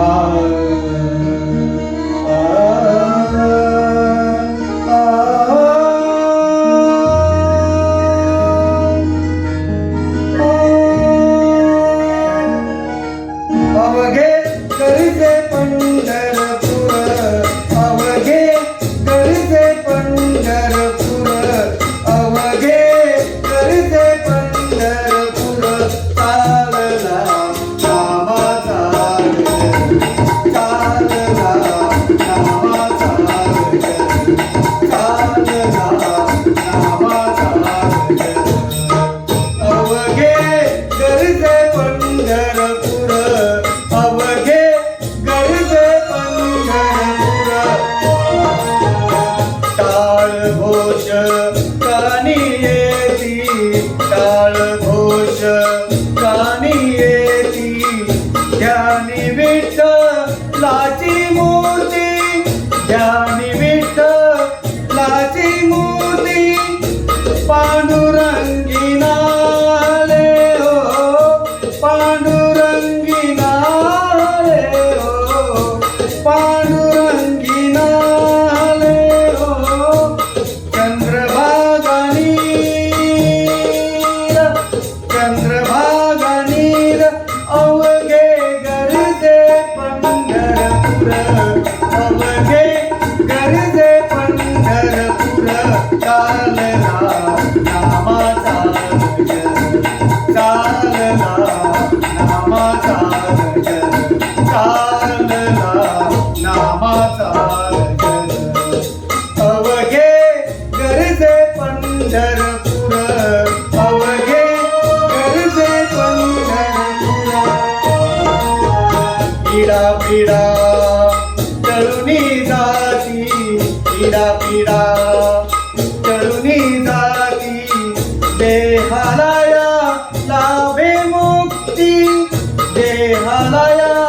अवघे टाळ घोष कानी येती ध्यानी विठ्ठलाची मूर्ती ध्यानी विठ्ठलाची मूर्ती पांडुरंगी नाले हो पांडुरंगी नाले हो पांडु चंद्रभागानीर अवघे गरजे पंढरपूर अवघे गरजे पंढरपूर चालला नामाचा गजर चालला नामाचा गजर चालला नामाचा गजर अवघे गरजे पंढरपूर पिढा पिढा तरुणी जाती पिढा पिढा तरुणी जाती देहालया लाभे मुक्ती देहालया